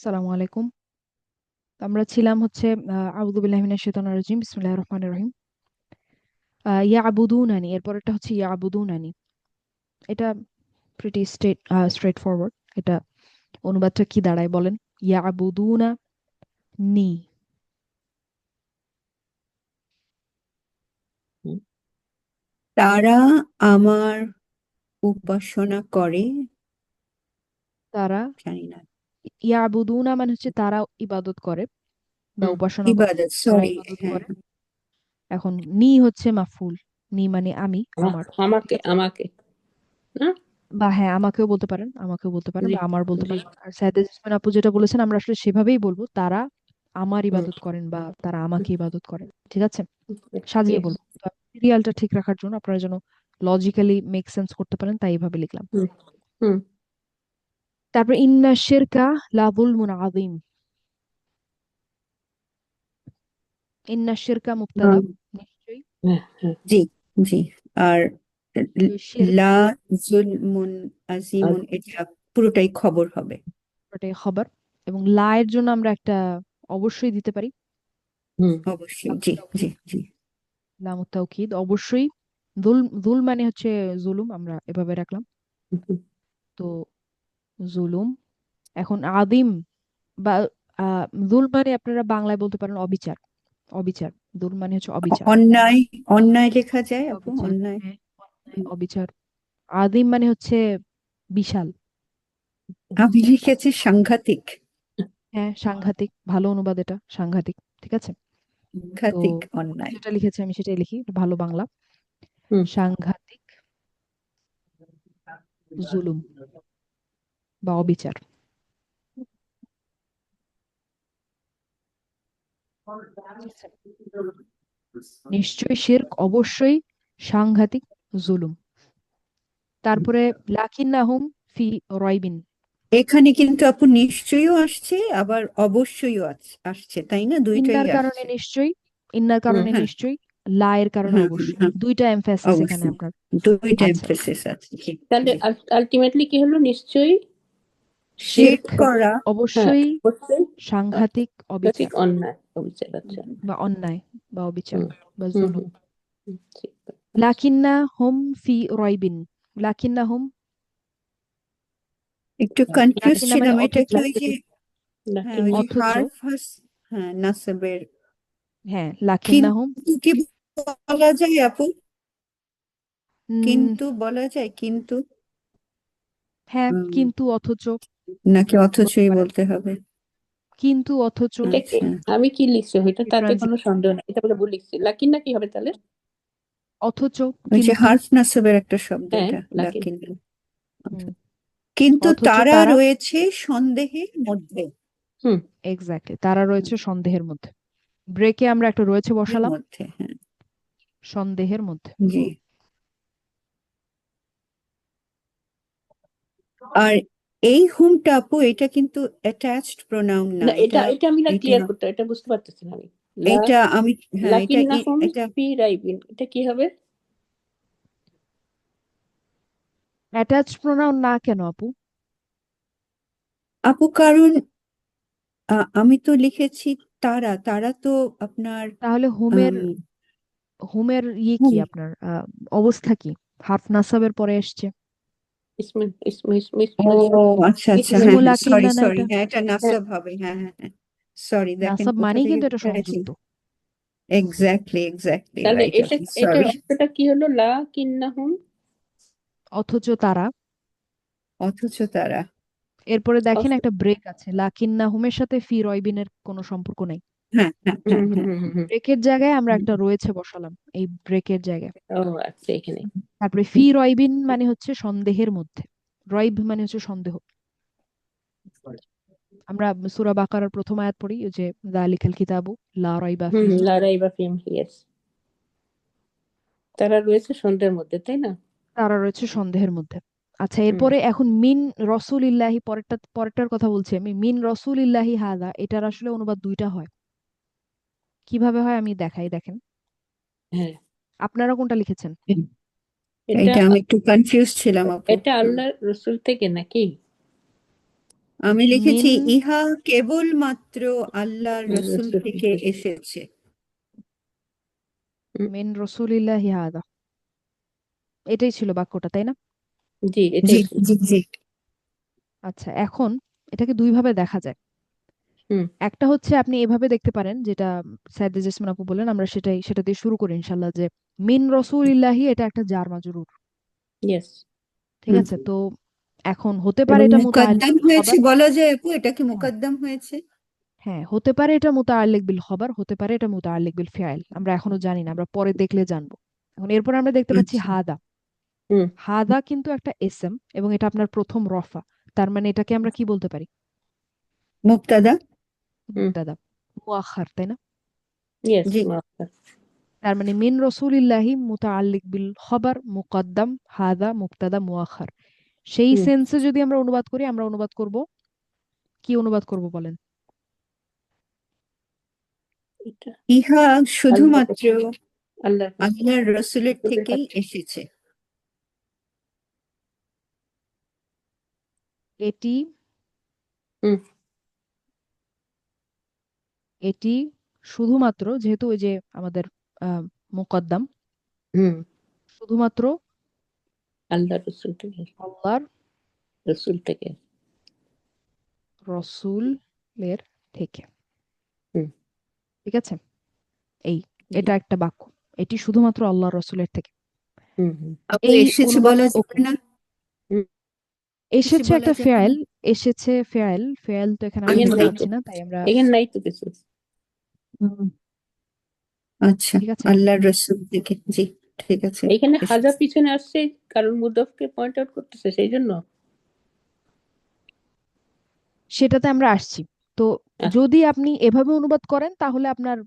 আসসালামু আলাইকুম। আমরা ছিলাম হচ্ছে আউযু বিল্লাহি মিনাশ শাইতানির রাজিম বিসমিল্লাহির রহমানির রহিম। আহ, ইয়াবুদুনানি এরপরেরটা হচ্ছে ইয়াবুদুনানি। এটা প্রিটি স্ট্রেট স্ট্রেট ফরওয়ার্ড এটা অনুবাদটা কি দাঁড়ায় বলেন? ইয়াবুদুনা নি তারা আমার উপাসনা করে। তারা জানি না। ইয়াবুদুনা মানে হচ্ছে তারা ইবাদত করে বা উপাসনা করে ইবাদত তারা সরি ইবাদত হ্যাঁ। করে। এখন নি হচ্ছে মাফুল নি মানে আমি আমা- আমার। আমাকে ঠিক আছে? আমাকে না? বা হ্যাঁ আমাকেও বলতে পারেন আমাকেও বলতে পারেন জি বা আমার বলতে জি। পারেন। আর ইসলাম আপু যেটা বলেছেন আমরা আসলে সেভাবেই বলব তারা আমার হুম। ইবাদত করেন বা তারা আমাকে ইবাদত করেন। ঠিক আছে? সাজিয়ে বলব। সিরিয়ালটা ঠিক রাখার জন্য আপনারা যেন লজিক্যালি মেক সেন্স করতে পারেন তাই এইভাবে লিখলাম। হুম হুম। তারপর ইন্না শিরকা লাবুল মুন আযীম। ইন্না শিরকা মুবতাদা। নিশ্চয়ই। হ্যাঁ হ্যাঁ। জি জি। আর লা জুলমুন আজিমুন এটা পুরোটাই খবর হবে। ওটাই খবর। এবং লা এর জন্য আমরা একটা অবশ্যই দিতে পারি। হুম। অবশ্যই জি জি জি। তাওকিদ অবশ্যই জুল জুল মানে হচ্ছে জুলুম আমরা এভাবে রাখলাম। তো জুলুম। এখন আদিম বা জুল মানে আপনারা বাংলায় বলতে পারেন অবিচার। অবিচার। জুল মানে হচ্ছে অবিচার। অন্যায় অন্যায় লেখা যায় আপু অন্যায়। হ্যাঁ অবিচার। আদিম মানে হচ্ছে বিশাল। আমি লিখেছি সাংঘাতিক। হ্যাঁ সাংঘাতিক। ভালো অনুবাদ এটা সাংঘাতিক। ঠিক আছে? সাংঘাতিক অন্যায়। যেটা লিখেছি আমি সেটাই লিখি ভালো বাংলা। সাংঘাতিক জুলুম। বা অবিচার। আচ্ছা, নিশ্চয়ই শিরক অবশ্যই সাংঘাতিক জুলুম। তারপরে লাকিন্নাহুম ফি রয়বিন এখানে কিন্তু আপু নিশ্চয়ও আসছে আবার অবশ্যইও আসছে তাই না? দুইটাই ইন্নার কারণে আসছে নিশ্চয়ই ইন্নার কারণে হ্যাঁ নিশ্চয়ই লা এর কারণে হুম অবশ্যই। দুইটা এমফ্যাসিস এখানে অবশ্যই। আপনার। দুইটা এমফেসিস আছে তাহলে আলটিমেটলি কি হলো? নিশ্চয়ই শিরক করা হ্যাঁ অবশ্যই অবশ্যই সাংঘাতিক অবিচার। অন্যায় অবিচার আচ্ছা। বা অন্যায় বা অবিচার বা জুলুম লাকিন্না হুম ফি রয়বিন। লাকিন্না হুম? একটু কনফিউজ মানে ছিলাম এটা কি ওই যে হ্যাঁ হারফ হ্যাঁ নাসবের হ্যাঁ লাকিন্না হুম? কি বলা যায় আপু? কিন্তু বলা যায় কিন্তু? হ্যাঁ কিন্তু অথচ নাকি অথচই বলতে হবে? কিন্তু অথচ এটা কি? আচ্ছা। আমি কি লিখছি? এটা তাতে কোনো সন্দেহ নেই। এটা বলে ভুল লিখছি। লাকিন্না কি হবে তাহলে? অথচ ওই যে কিন্তু হারফ নাসবের একটা শব্দ হ্যাঁ এটা লাকিন। লাকিন। হুম, কিন্তু অথচ তারা তারা রয়েছে সন্দেহের মধ্যে। হুম। এক্স্যাক্টলি তারা রয়েছে সন্দেহের মধ্যে। ব্রেকে আমরা একটা রয়েছে বসালাম। মধ্যে হ্যাঁ। সন্দেহের মধ্যে। জি। আর এই হুমটা আপু এটা কিন্তু অ্যাটাচড প্রোনাউন না। না এটা এটা এটা আমি না ক্লিয়ার করতে এটা বুঝতে পারতেছি না আমি। এটা আমি হ্যাঁ এটা এটা রাইবিন এটা কি হবে? অ্যাটাচ প্রোনাউন না কেন আপু? আপু কারণ আমি তো লিখেছি তারা। তারা তো আপনার তাহলে হোমের হোমের ইয়ে কি আপনার? আহ, অবস্থা কি? হাফ নাসাবের পরে এসছে। ইসমে ইসমে ইসমে ও আচ্ছা আচ্ছা হ্যাঁ ইসমুল হ্যাঁ সরি না সরি এটা? হ্যাঁ এটা হ্যাঁ। নাসাব হবে হ্যাঁ হ্যাঁ হ্যাঁ। সরি দেখেন নাসাব কোথা মানেই থেকে কিন্তু এটা সংযুক্ত। এক্স্যাক্টলি এক্স্যাক্টলি তাহলে রাইট এটা সরি অর্থটা কি হলো? লা কিন্নাহুম অথচ তারা। অথচ তারা। এরপরে দেখেন একটা ব্রেক আছে। লাকিন্না হুমের সাথে ফি রয়বিনের কোনো সম্পর্ক নেই। হ্যাঁ হ্যাঁ হ্যাঁ হ্যাঁ। ব্রেকের জায়গায় আমরা একটা রয়েছে বসালাম এই ব্রেকের জায়গায়। ও আচ্ছা এখানে তারপরে ফি রয়বিন মানে হচ্ছে সন্দেহের মধ্যে। রয়ব মানে হচ্ছে সন্দেহ। আমরা সূরা বাকারার প্রথম আয়াত পড়ি যে যালিকাল কিতাবু লা রাইবা হুম ফিহি। লা রাইবা ফিহিম ইয়েস তারা রয়েছে সন্দেহের মধ্যে তাই না? তারা রয়েছে সন্দেহের মধ্যে। আচ্ছা এরপরে এখন মিন রসুলিল্লাহি পরেরটা পরেরটার কথা বলছি আমি। মিন রসুলিল্লাহি হাদা এটার আসলে অনুবাদ দুইটা হয়। কীভাবে হয় আমি দেখাই দেখেন। হ্যাঁ। আপনারা কোনটা লিখেছেন? এটা এটা আমি একটু কনফিউজ ছিলাম এটা আল্লাহর রসুল থেকে নাকি? আমি লিখেছি ইহা কেবলমাত্র আল্লাহর আল্লাহর রসুল থেকে। এসেছে। মিন রসুলিল্লাহি হাদা। এটাই ছিল বাক্যটা তাই না? জি জি জি জি। আচ্ছা এখন এটাকে দুই ভাবে দেখা যায়। হুম। একটা হচ্ছে আপনি এভাবে দেখতে পারেন যেটা সাইদে জেসমিন আপু বললেন আমরা সেটাই সেটা দিয়ে শুরু করি ইনশাল্লাহ যে মিন রসুলিল্লাহি এটা একটা জার মাজরুর ইয়েস ঠিক হুম। আছে? তো এখন হতে পারে এটা মুতাআল্লিক হয়েছে খবর। বলা যায় আপু এটা কি মুকাদ্দাম হয়েছে? হ্যাঁ হতে পারে এটা মুতাআল্লিক বিল খবর হতে পারে এটা মুতাআল্লিক বিল ফিআল আমরা এখনও জানি না আমরা পরে দেখলে জানব। এখন এরপর আমরা দেখতে পাচ্ছি আচ্ছা। হাদা। হুম। হাদা কিন্তু একটা এসএম এবং এটা আপনার প্রথম রফা তার মানে এটাকে আমরা কি বলতে পারি? মুক্তাদা? হুম। মুক্তাদা মুআখার তাই না ইয়েস জি। তার মানে মিন রসুলিল্লাহি মুতাআল্লিক বিল খবর মুকদ্দাম হাদা মুক্তাদা মুআখার সেই সেন্সে যদি আমরা অনুবাদ করি আমরা অনুবাদ করব কি অনুবাদ করব বলেন ইহা শুধুমাত্র আল্লাহ আল্লাহর রসুলের থেকেই এসেছে। এটি হুম। এটি শুধুমাত্র যেহেতু ওই যে আমাদের মুকদ্দাম। হুম। শুধুমাত্র আল্লাহ রসুল থেকে। আল্লাহর রসুল থেকে। রসুলের থেকে। ঠিক আছে? এই এটা একটা বাক্য। এটি শুধুমাত্র আল্লাহর রসুলের থেকে। এসেছে বলা যাবে না? এসেছে একটা ফেয়াল এসেছে ফেয়াল ফেয়াল তো এখানে আমি এখানে বলতে নাই পারছি তো। না তাই আমরা এখানে নাই তো কিছু। আচ্ছা ঠিক আছে। আল্লাহর রসুল থেকে জি ঠিক আছে। এখানে হাজা পিছনে আসছে কারণ মুদফকে পয়েন্ট আউট করতেছে সেই জন্য? সেটাতে আমরা আসছি। তো আচ্ছা। যদি আপনি এভাবে অনুবাদ করেন তাহলে আপনার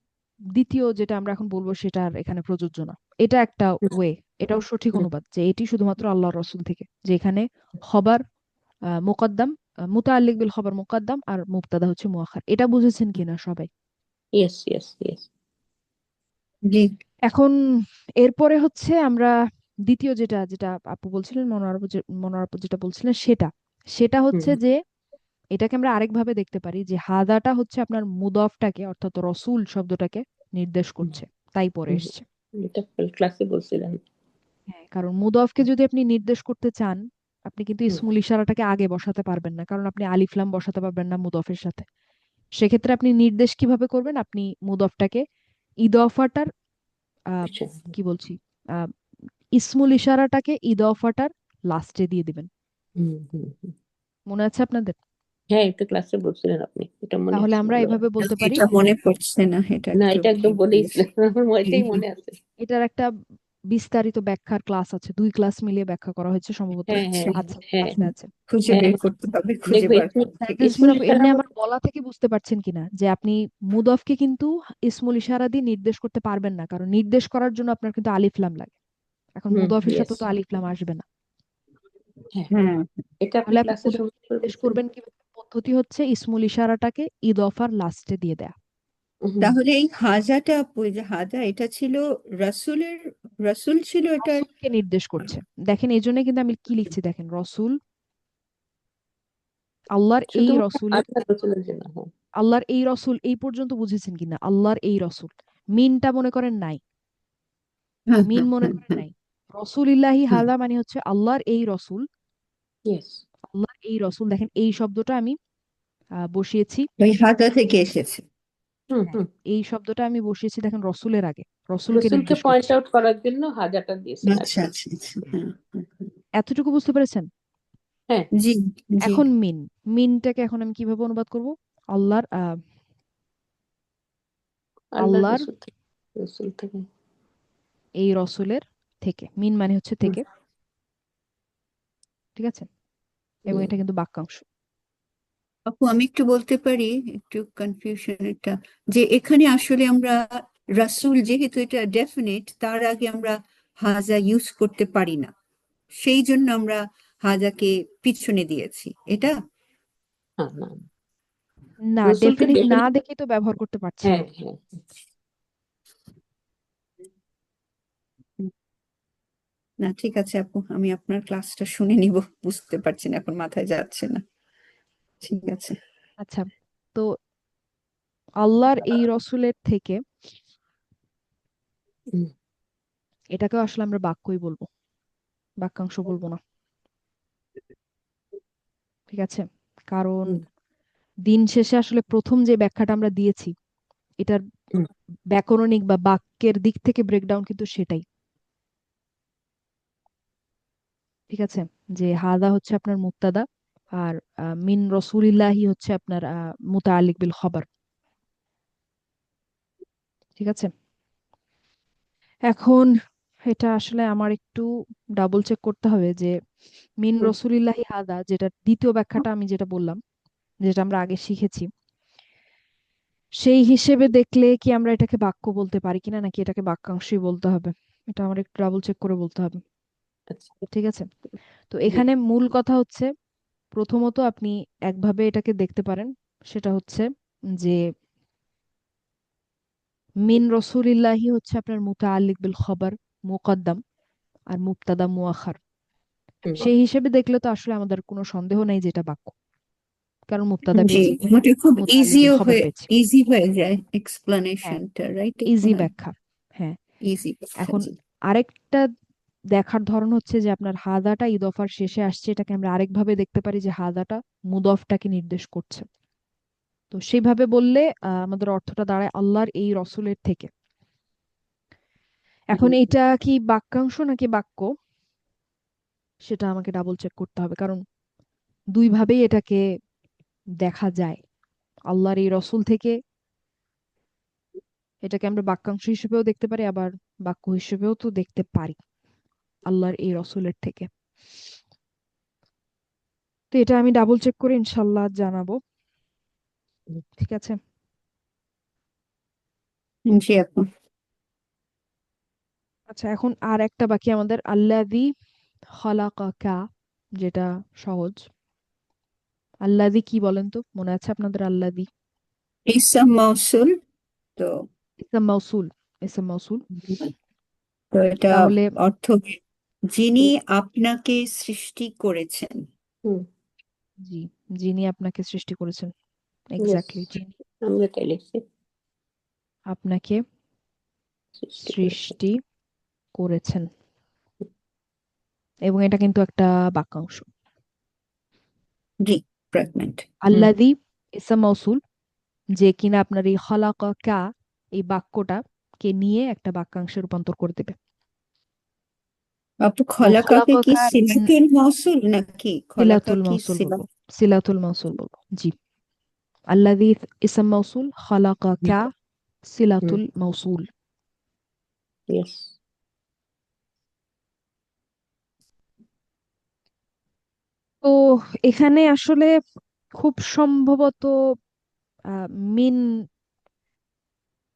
দ্বিতীয় যেটা আমরা এখন বলব সেটা আর এখানে প্রযোজ্য না। এটা একটা ওয়ে এটাও সঠিক অনুবাদ যে এটি শুধুমাত্র আল্লাহর রসুল থেকে যে এখানে খবর আহ, মুকদ্দাম আহ, মুতাআল্লিক বিল খবর মুকদ্দাম আর মুবতাদা হচ্ছে মুআখার এটা বুঝেছেন কিনা সবাই? ইয়েস ইয়েস ইয়েস জি। এখন এরপরে হচ্ছে আমরা দ্বিতীয় যেটা যেটা আপু বলছিলেন মনোয়ার আপু যে- মনোয়ার আপু যেটা বলছিলেন সেটা। সেটা হচ্ছে যে এটাকে আমরা আরেকভাবে দেখতে পারি যে হাদাটা হচ্ছে আপনার মুদফটাকে অর্থাৎ রসুল শব্দটাকে নির্দেশ করছে। তাই পরে। এসছে। এটা ক্লাসে বলছিলেন। হ্যাঁ কারণ মুদফকে যদি আপনি নির্দেশ করতে চান আপনি কিন্তু। ইসমুল ইশারাটাকে আগে বসাতে পারবেন না। কারণ আপনি আলিফলাম বসাতে পারবেন না মুদফের সাথে। সেক্ষেত্রে আপনি নির্দেশ কীভাবে করবেন? আপনি মুদফটাকে ইদফাটার আহ, আচ্ছা। কি বলছি? ইসমুল ইশারাটাকে ইদফাটার লাস্টে দিয়ে দিবেন। মনে আছে আপনাদের? হ্যাঁ এটা ক্লাসে বলছিলেন আপনি। এটা মনে তাহলে আমরা এভাবে বলতে পারি। এটা মনে পড়ছে না এটা না এটা একদম বলেইছিলেন আমার। মনে আছে। এটার একটা বিস্তারিত ব্যাখ্যার ক্লাস আছে দুই ক্লাস মিলিয়ে ব্যাখ্যা করা হয়েছে সম্ভবত। হ্যাঁ হ্যাঁ আছে হ্যাঁ। আছে আছে। খুঁজে হ্যাঁ, বের করতে হবে খুঁজে দেখবে বার ইসমুল- করতে হবে। সাইকেল ইসমুল এমনি আমার বলা থেকে বুঝতে পারছেন কিনা? যে আপনি মুদফকে কিন্তু ইসমুল ইশারা দিয়ে নির্দেশ করতে পারবেন না কারণ নির্দেশ করার জন্য আপনার কিন্তু আলিফলাম লাগে। এখন হুম, মুদফের সাথে yes. তো আলিফলাম আসবে না। হ্যাঁ। এটা আপনি তাহলে আপনি ক্লাসে নির্দেশ করবেন কীভাবে? পদ্ধতি হচ্ছে ইসমুল ইশারাটাকে ইদফার লাস্টে দিয়ে দেয়া। তাহলে এই হাজাটা আপু এই যে হাজা এটা ছিল রাসূলের রাসূল ছিল এটা রসুলকে নির্দেশ করছে। দেখেন এই জন্য কিন্তু আমি কি লিখছি দেখেন রসুল আল্লাহর এই জন্য হ্যাঁ। আল্লাহর এই রসুল এই পর্যন্ত বুঝেছেন কিনা? আল্লাহর এই রসুল। মিনটা মনে করেন নাই। হ্যাঁ, মিন হ্যাঁ, মনে হ্যাঁ, করেন। নাই। রসুলিল্লাহি হুম। হাদা মানে হচ্ছে আল্লাহর এই রসুল। আল্লাহর এই রসুল। দেখেন এই শব্দটা আমি আহ, বসিয়েছি। থেকে এসেছে। এই শব্দটা আমি বসিয়েছি দেখেন রসুলের আগে। রসুলকে পয়েন্ট আউট করার জন্য হাজাটা দিয়েছেন আচ্ছা আচ্ছা আচ্ছা হ্যাঁ, হ্যাঁ, হ্যাঁ। এতটুকু বুঝতে পেরেছেন? জি এখন মিন মিনটাকে এখন আমি কীভাবে অনুবাদ করব? আল্লাহর আল্লাহর রসুল থেকে এই রসুলের থেকে মিন মানে হচ্ছে থেকে। ঠিক আছে? এবং এটা কিন্তু বাক্যাংশ। আপু আমি একটু বলতে পারি একটু কনফিউশন এটা যে এখানে আসলে আমরা রাসূল যেহেতু এটা ডেফিনেট তার আগে আমরা হাজা ইউজ করতে পারি না। সেই জন্য আমরা হাজাকে পিছনে দিয়েছি এটা? না না। ডেফিনিট না দেখেই তো ব্যবহার করতে পারছি হ্যাঁ না। হ্যাঁ না ঠিক আছে আপু আমি আপনার ক্লাসটা শুনে নিব বুঝতে পারছি না এখন মাথায় যাচ্ছে না। ঠিক আছে। আচ্ছা তো আল্লাহর এই রসুলের থেকে। এটাকেও আসলে আমরা বাক্যই বলব। বাক্যাংশ বলব না। ঠিক আছে? কারণ দিন শেষে আসলে প্রথম যে ব্যাখ্যাটা আমরা দিয়েছি এটার ব্যাকরণিক বা বাক্যের দিক থেকে ব্রেকডাউন কিন্তু সেটাই। ঠিক আছে? যে হাদা হচ্ছে আপনার মুক্তাদা আর মিন রসুলিল্লাহি হচ্ছে আপনার মুতাআল্লিক বিল খবর। ঠিক আছে? এখন এটা আসলে আমার একটু ডাবল চেক করতে হবে যে মিন হুম। রসুলিল্লাহি হাদা যেটা দ্বিতীয় ব্যাখ্যাটা আমি যেটা বললাম যেটা আমরা আগে শিখেছি সেই হিসেবে দেখলে কি আমরা এটাকে বাক্য বলতে পারি কিনা নাকি এটাকে বাক্যাংশই বলতে হবে? এটা আমার একটু ডাবল চেক করে বলতে হবে। আচ্ছা। ঠিক আছে? তো এখানে মূল কথা হচ্ছে প্রথমত আপনি একভাবে এটাকে দেখতে পারেন সেটা হচ্ছে যে মিন রসুলিল্লাহি হচ্ছে আপনার মুতাআল্লিক বিল খবর মুকদ্দাম আর মুবতাদা মুআখার হুম। সেই হিসেবে দেখলে তো আসলে আমাদের কোনো সন্দেহ নাই যেটা বাক্য। কারণ মুবতাদা জি পেয়েছি। মোটে খুব ইজিও হয়ে পেয়েছি। ইজি হয়ে যায় এক্সপ্লানেশনটা রাইট ইজি ব্যাখ্যা হ্যাঁ। ইজি এখন আরেকটা দেখার ধরন হচ্ছে যে আপনার হাদাটা ইদফার শেষে আসছে এটাকে আমরা আরেকভাবে দেখতে পারি যে হাদাটা মুদফটাকে নির্দেশ করছে। তো সেইভাবে বললে আহ, আমাদের অর্থটা দাঁড়ায় আল্লাহর এই রসুলের থেকে। এখন এটা কি বাক্যাংশ নাকি বাক্য? সেটা আমাকে ডাবল চেক করতে হবে কারণ দুইভাবেই এটাকে দেখা যায়। আল্লাহর এই রসুল থেকে এটাকে আমরা বাক্যাংশ হিসেবেও দেখতে পারি আবার বাক্য হিসেবেও তো দেখতে পারি আল্লাহর এই রসুলের থেকে। তো এটা আমি ডাবল চেক করে ইনশাল্লাহ জানাব। ঠিক আছে। জি আপু আচ্ছা এখন আর একটা বাকি আমাদের। আল্লাযী খালাকাকা যেটা সহজ। আল্লাযী কি বলেন তো? মনে আছে আপনাদের আল্লাযী? ইসাম তো ইসম মাউসুল ইসম মাউসুল। তো এটা তাহলে অর্থ যিনি আপনাকে সৃষ্টি করেছেন। হুম। জি যিনি আপনাকে সৃষ্টি করেছেন. এক্স্যাক্টলি যিনি আমরা তাই লিখছি আপনাকে সৃষ্টি করেছেন। এবং এটা কিন্তু একটা বাক্যাংশ। জি আল্লাযী ইসম মাউসুল যে কিনা আপনার এই খালাকা কা এই বাক্যটা কে নিয়ে একটা বাক্যাংশে রূপান্তর করে দেবে। আপু খলাকাকে কি সিলাতুল মৌসুল নাকি খলাকা সিলাতুল কি বলব। সিলাতুল মাউসুল বলব। জি। ইসম মাউসুল খালাকা কা সিলাতুল মাউসুল Yes. তো এখানে আসলে খুব সম্ভবত মিন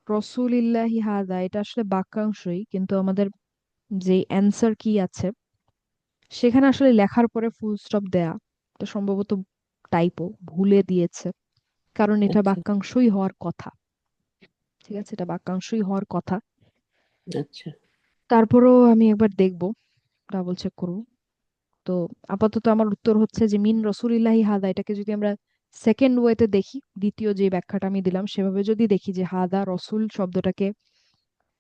রসুলিল্লাহি হাদা এটা আসলে বাক্যাংশই কিন্তু আমাদের যে অ্যান্সার কি আছে সেখানে আসলে লেখার পরে ফুল স্টপ দেয়া এটা সম্ভবত টাইপো ভুলে দিয়েছে। কারণ এটা আচ্ছা। বাক্যাংশই হওয়ার কথা। ঠিক আছে? এটা বাক্যাংশই হওয়ার কথা। আচ্ছা। তারপরেও আমি একবার দেখব ডাবল চেক করব। তো আপাতত আমার উত্তর হচ্ছে যে মিন রসুলিল্লাহি হাদা এটাকে যদি আমরা সেকেন্ড ওয়েতে দেখি দ্বিতীয় যে ব্যাখ্যাটা আমি দিলাম সেভাবে যদি দেখি যে হাদা রসুল শব্দটাকে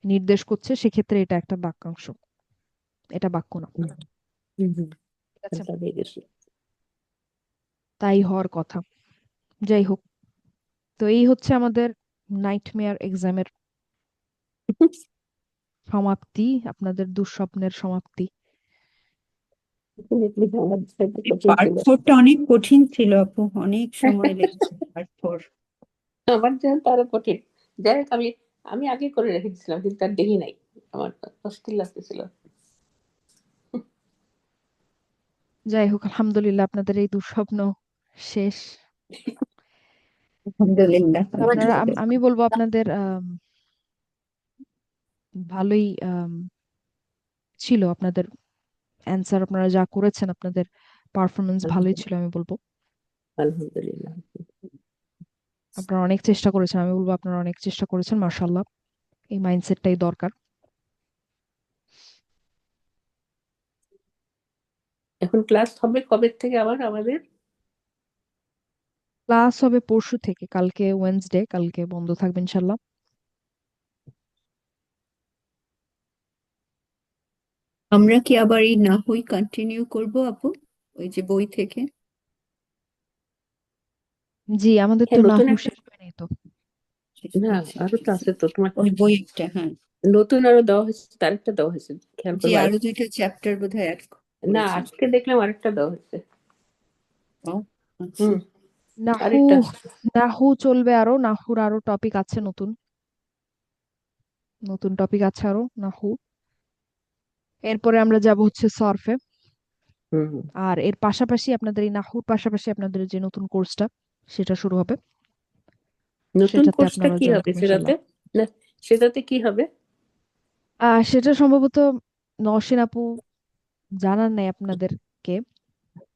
নির্দেশ করছে সেক্ষেত্রে এটা একটা বাক্যাংশ। এটা বাক্য না। আচ্ছা তাই হওয়ার কথা। যাই হোক। তো এই হচ্ছে আমাদের নাইটমেয়ার এক্সামের সমাপ্তি আপনাদের দুঃস্বপ্নের সমাপ্তি। পার্ট ফোরটা অনেক কঠিন ছিল আপু অনেক সময় লেগেছে পার্ট ফোর আমার জন্য তো আরও কঠিন। যাই হোক আমি আমি আগে করে রেখে দিয়েছিলাম কিন্তু আর দেখি নাই। আমার অস্থির লাগতেছিল। যাই হোক আলহামদুলিল্লাহ আপনাদের এই দুঃস্বপ্ন শেষ। আলহামদুলিল্লাহ। আপনারা আমি বলব আপনাদের ভালোই ছিল আপনাদের অ্যান্সার আপনারা যা করেছেন আপনাদের পারফরমেন্স ভালোই ছিল আমি বলব। আলহামদুলিল্লাহ। আপনারা অনেক চেষ্টা করেছেন আমি বলব আপনারা অনেক চেষ্টা করেছেন মার্শাল্লাহ এই মাইন্ডসেটটাই দরকার। এখন ক্লাস হবে কবে থেকে আবার আমাদের? ক্লাস হবে পরশু থেকে কালকে ওয়েনসডে কালকে বন্ধ থাকবে ইনশাল্লাহ আমরা কি আবার এই না হই কন্টিনিউ করব আপু? ওই যে বই থেকে। জি আমাদের তো হ্যাঁ নাহু শেষ হয়নি তো। না আরও তো আছে তো তোমার ওই বই একটা হ্যাঁ। নতুন আরও দেওয়া হয়েছে তারিখটা দেওয়া হয়েছে খেয়াল জি আরও দুইটা চ্যাপ্টার বোধহয় অ্যাড না আজকে দেখলাম আরেকটা দেওয়া হয়েছে। ও আচ্ছা। হুম। নাহু নাহু চলবে আরও নাহুর আরও টপিক আছে নতুন। নতুন টপিক আছে আরও নাহু। এরপরে আমরা যাব হচ্ছে সরফে। আর এর পাশাপাশি আপনাদের এই নাহুর পাশাপাশি আপনাদের যে নতুন কোর্সটা সেটা শুরু হবে। নতুন সেটাতে কোর্সটা আপনারা কি জয়েন হবে করবেন সেটাতে? না সেটাতে কি হবে? আহ সেটা সম্ভবত নওশিন আপু জানান নাই আপনাদেরকে।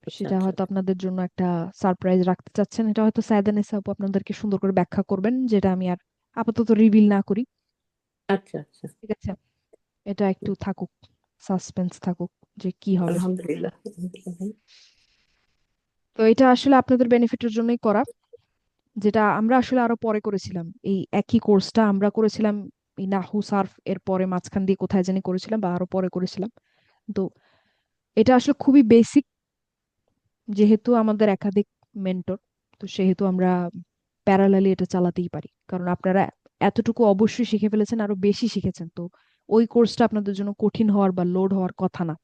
সেটা আচ্ছা। হয়তো আপনাদের জন্য একটা সারপ্রাইজ রাখতে চাচ্ছেন। এটা হয়তো সায়দানিসা আপু আপনাদেরকে সুন্দর করে ব্যাখ্যা করবেন যেটা আমি আর আপাতত রিভিল না করি। আচ্ছা আচ্ছা। ঠিক আছে? এটা একটু থাকুক সাসপেন্স থাকুক যে কি হবে। আলহামদুলিল্লাহ। তো এটা আসলে আপনাদের বেনিফিটের জন্যই করা যেটা আমরা আসলে আরও পরে করেছিলাম। এই একই কোর্সটা আমরা করেছিলাম এই নাহু সার্ফ এর পরে মাঝখান দিয়ে কোথায় জানি করেছিলাম বা আরও পরে করেছিলাম। তো এটা আসলে খুবই বেসিক যেহেতু আমাদের একাধিক মেন্টর তো সেহেতু আমরা প্যারালালি এটা চালাতেই পারি। কারণ আপনারা এতটুকু অবশ্যই শিখে ফেলেছেন আরও বেশি শিখেছেন। তো ওই কোর্সটা আপনাদের জন্য কঠিন হওয়ার বা লোড হওয়ার কথা না।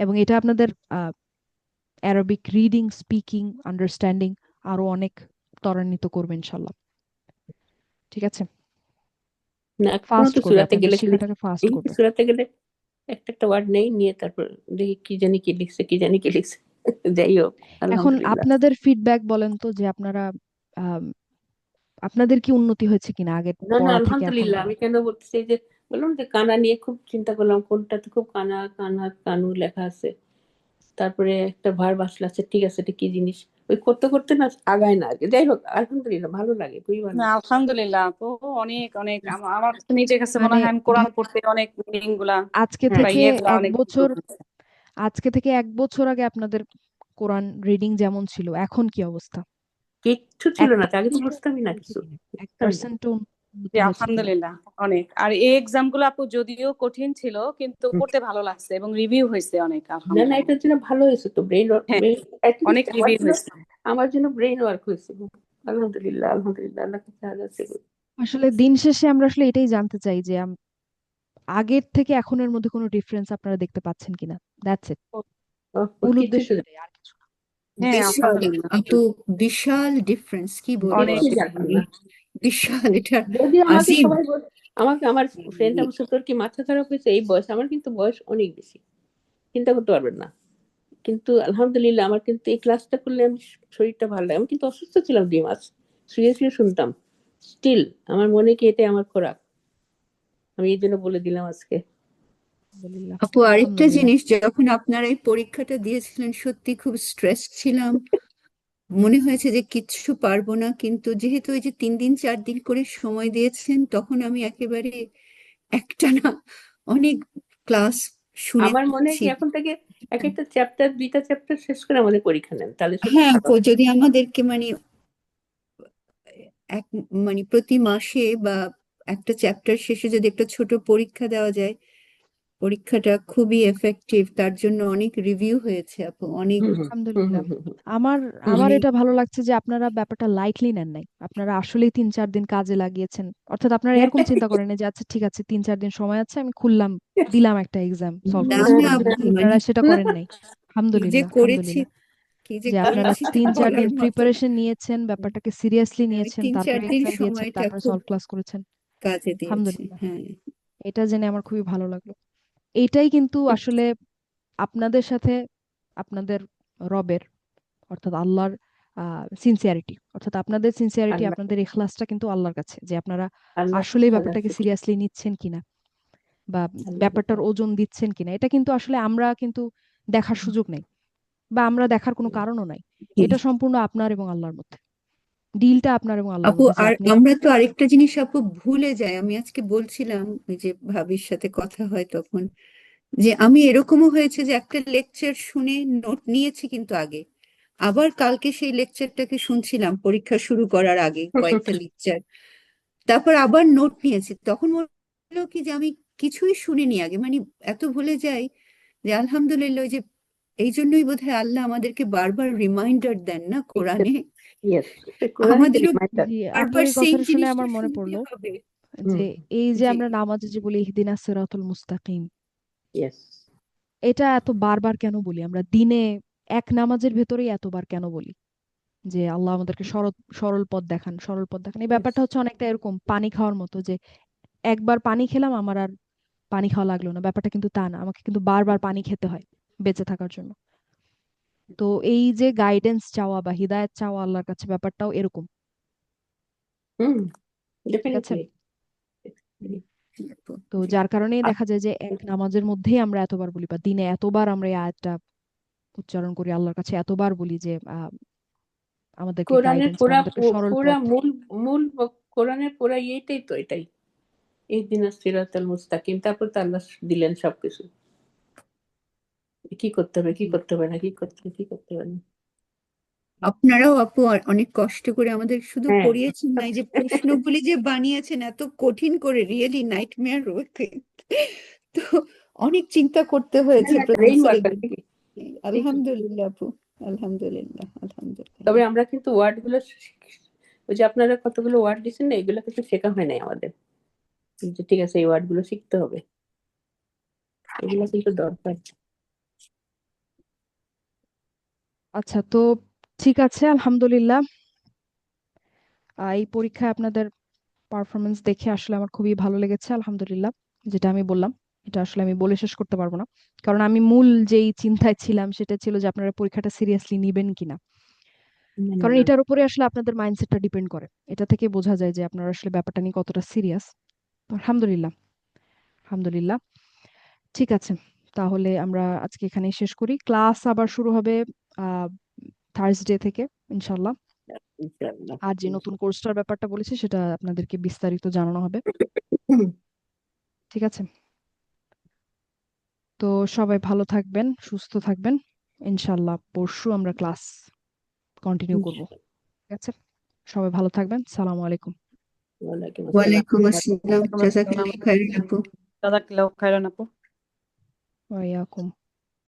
এবং এটা আপনাদের অ্যারাবিক রিডিং স্পিকিং আন্ডারস্ট্যান্ডিং আরও অনেক ত্বরান্বিত করবে ইনশাল্লাহ। ঠিক আছে? ফাস্ট ফাস্ট একটা একটা ওয়ার্ড নেই নিয়ে তারপর দেখি কি জানি কি লিখছে কি জানি কি লিখছে। যাই হোক এখন আপনাদের ফিডব্যাক বলেন তো যে আপনারা আপনাদের কি উন্নতি হয়েছে কিনা আগের না না আলহামদুলিল্লাহ আমি কেন বলতেছি যে বললাম যে কানা নিয়ে খুব চিন্তা করলাম কোনটাতে খুব কানা কানা কানু লেখা আছে। তারপরে একটা ভার বাসলা আছে ঠিক আছে এটা কি জিনিস? ওই করতে করতে না আগায় না আগে। যাই হোক আলহামদুলিল্লাহ ভালো লাগে খুবই ভালো না আলহামদুলিল্লাহ তো অনেক অনেক আমার তো নিজের কাছে মনে মানে হয় আমি কোরআন পড়তে অনেক মিনিংগুলা আজকে থেকে এক বছর। আজকে থেকে এক বছর আগে আপনাদের কোরআন রিডিং যেমন ছিল এখন কি অবস্থা? কিচ্ছু ছিল না আগে তো বুঝতামই না কিছু। এক পার্সেন্ট আলহামদুলিল্লাহ অনেক। আর এই এক্সামগুলো আপু যদিও কঠিন ছিল কিন্তু। পড়তে ভালো লাগছে এবং রিভিউ হয়েছে অনেক না না এটার জন্য ভালো হয়েছে তো ব্রেন হ্যাঁ অনেক আমার রিভিউ জন্য হয়েছে। আমার জন্য ব্রেন ওয়ার্ক হয়েছে। আলহামদুলিল্লাহ আলহামদুলিল্লাহ আল্লাহ কাছে আসলে দিন শেষে আমরা আসলে এটাই জানতে চাই যে আগের থেকে এখনের মধ্যে কোনো ডিফারেন্স আপনারা দেখতে পাচ্ছেন কিনা? দ্যাটস ইট মূল উদ্দেশ্য এটাই আর কিছু না। হ্যাঁ বিশাল আলহামদুলিল্লাহ বিশাল ডিফারেন্স কি বলব বিশাল এটা যদি আমাকে সবাই বল আমাকে আমার ফ্রেন্ড আমার তোর কি মাথা খারাপ হয়েছে? এই বয়স আমার কিন্তু বয়স অনেক বেশি। চিন্তা করতে পারবেন না। কিন্তু আলহামদুলিল্লাহ আমার কিন্তু এই ক্লাসটা করলে আমি শরীরটা ভালো লাগে। আমি কিন্তু অসুস্থ ছিলাম দুই মাস। শুয়ে শুয়ে শুনতাম। স্টিল আমার মনে কি এটাই আমার খোরাক? আমি এই জন্য বলে দিলাম আজকে। আপু আরেকটা জিনিস যখন আপনারা এই পরীক্ষাটা দিয়েছিলেন সত্যি খুব স্ট্রেস ছিলাম। মনে হয়েছে যে কিচ্ছু পারব না কিন্তু যেহেতু ওই যে তিন দিন চার দিন করে সময় দিয়েছেন তখন আমি একেবারে একটা না অনেক ক্লাস শুনে আমার মনে হয় এখন থেকে এক একটা চ্যাপ্টার দুইটা চ্যাপ্টার শেষ করে আমাদের পরীক্ষা নেন তাহলে হ্যাঁ আপু যদি আমাদেরকে মানে এক মানে প্রতি মাসে বা একটা চ্যাপ্টার শেষে যদি একটা ছোট পরীক্ষা দেওয়া যায় পরীক্ষাটা খুবই এফেক্টিভ তার জন্য অনেক রিভিউ হয়েছে আপু অনেক আলহামদুলিল্লাহ। আমার আমার এটা ভালো লাগছে যে আপনারা ব্যাপারটা লাইটলি নেন নাই। আপনারা আসলেই তিন চার দিন কাজে লাগিয়েছেন। অর্থাৎ আপনারা এরকম চিন্তা করেন না যে আচ্ছা ঠিক আছে তিন চার দিন সময় আছে আমি খুললাম দিলাম একটা এক্সাম সলভ না করে না ফেলব আপু আপনারা মানে সেটা করেন নাই? কি যে করেছি কি যে আপনারা তিন চার দিন প্রিপারেশন নিয়েছেন ব্যাপারটাকে সিরিয়াসলি নিয়েছেন তিন চার তারপরে এক্সাম দিয়েছেন সময়টা তারপরে খুব সলভ ক্লাস করেছেন। কাজে দিয়েছে আলহামদুলিল্লাহ। হ্যাঁ। এটা জেনে আমার খুবই ভালো লাগল। এইটাই কিন্তু আসলে আপনাদের সাথে আপনাদের রবের অর্থাৎ আল্লাহর সিনসিয়ারিটি অর্থাৎ আপনাদের সিনসিয়ারিটি আল্লাহ। আপনাদের ইখলাসটা কিন্তু আল্লাহর কাছে যে আপনারা আল্লাহ আসলে হাজার ব্যাপারটাকে সিরিয়াসলি নিচ্ছেন কিনা বা আল্লাহ ব্যাপারটার ওজন দিচ্ছেন কিনা এটা কিন্তু আসলে আমরা কিন্তু দেখার সুযোগ নেই বা আমরা দেখার কোনো কারণও নাই। এটা সম্পূর্ণ আপনার এবং আল্লাহর মধ্যে। ডিলটা আপনার এবং আল্লাহর আপু মধ্যে যে আর আপনি আমরা তো আরেকটা জিনিস আপু ভুলে যাই। আমি আজকে বলছিলাম ওই যে ভাবির সাথে কথা হয় তখন যে আমি এরকমও হয়েছে যে একটা লেকচার শুনে নোট নিয়েছি কিন্তু আগে। আবার কালকে সেই লেকচারটাকে শুনছিলাম পরীক্ষা শুরু করার আগে কয়েকটা লেকচার তারপর আবার নোট নিয়েছি। তখন মনে হলো কি যে আমি কিছুই শুনিনি আগে। মানে এত ভুলে যাই যে আলহামদুলিল্লাহ ওই যে এই জন্যই বোধহয় আল্লাহ আমাদেরকে বারবার রিমাইন্ডার দেন না কোরআনে। ইয়েস আমার মনে পড়ল যে এই যে আমরা নামাজে যে বলি ইহদিনাস সিরাতুল মুস্তাকিম। ইয়েস এটা এত বারবার কেন বলি? আমরা দিনে এক নামাজের ভেতরেই এতবার কেন বলি? যে আল্লাহ আমাদেরকে সরল সরল পথ দেখান সরল পথ দেখান। এই ব্যাপারটা হচ্ছে অনেকটা এরকম পানি খাওয়ার মতো যে একবার পানি খেলাম আমার আর পানি খাওয়া লাগল না। ব্যাপারটা কিন্তু তা না। আমাকে কিন্তু বারবার পানি খেতে হয় বেঁচে থাকার জন্য। তো এই যে গাইডেন্স চাওয়া বা হিদায়াত চাওয়া আল্লাহর কাছে ব্যাপারটাও এরকম। হুম ঠিক আছে? তো যার কারণেই দেখা যায় যে এক নামাজের মধ্যেই আমরা এতবার বলি বা দিনে এতবার আমরা এই আয়াতটা উচ্চারণ করি আল্লাহর কাছে এতবার বলি যে আহ, আমাদেরকে কোরআনের পুরা পুরা মূল মূল কোরআনের পুরা ইয়েটাই তো এটাই। ইহদিনা সিরাতাল মুস্তাকিম তারপর তো আল্লাহ দিলেন সবকিছু। কি করতে হবে কি করতে হবে না কি করতে হবে কি করতে হবে না। আপনারাও আপু অনেক কষ্ট করে আমাদের শুধু হ্যাঁ। পড়িয়েছেন না যে প্রশ্নগুলি যে বানিয়েছেন এত কঠিন করে রিয়েলি নাইটমেয়ার তো অনেক চিন্তা করতে হয়েছে নাকি আলহামদুলিল্লাহ আপু আলহামদুলিল্লাহ আলহামদুলিল্লাহ। তবে আমরা কিন্তু ওয়ার্ডগুলো ওই যে আপনারা কতগুলো ওয়ার্ড দিচ্ছেন না এগুলো কিন্তু শেখা হয় নাই আমাদের। ঠিক আছে এই ওয়ার্ডগুলো শিখতে হবে। এগুলো কিন্তু দরকার। আচ্ছা তো ঠিক আছে আলহামদুলিল্লাহ। এই পরীক্ষায় আপনাদের পারফরমেন্স দেখে আসলে আমার খুবই ভালো লেগেছে আলহামদুলিল্লাহ যেটা আমি বললাম। এটা আসলে আমি বলে শেষ করতে পারব না। কারণ আমি মূল যেই চিন্তায় ছিলাম সেটা ছিল যে আপনারা পরীক্ষাটা সিরিয়াসলি নিবেন কিনা। কারণ এটার উপরে আসলে আপনাদের মাইন্ডসেটটা ডিপেন্ড করে। এটা থেকে বোঝা যায় যে আপনারা আসলে ব্যাপারটা নিয়ে কতটা সিরিয়াস আলহামদুলিল্লাহ আলহামদুলিল্লাহ। ঠিক আছে তাহলে আমরা আজকে এখানেই শেষ করি। ক্লাস আবার শুরু হবে থার্সডে থেকে ইনশাল্লাহ আর যে নতুন কোর্সটার ব্যাপারটা বলেছি সেটা আপনাদেরকে বিস্তারিত জানানো হবে। ঠিক আছে? তো সবাই ভালো থাকবেন সুস্থ থাকবেন। ইনশাল্লাহ পরশু আমরা ক্লাস কন্টিনিউ করব। ঠিক আছে? সবাই ভালো থাকবেন। সালাম আলাইকুম। ওয়ালাইকুম আসসালাম। জাজাকাল্লাহ খাইরান আপু। আপু। ওয়াইয়াকুম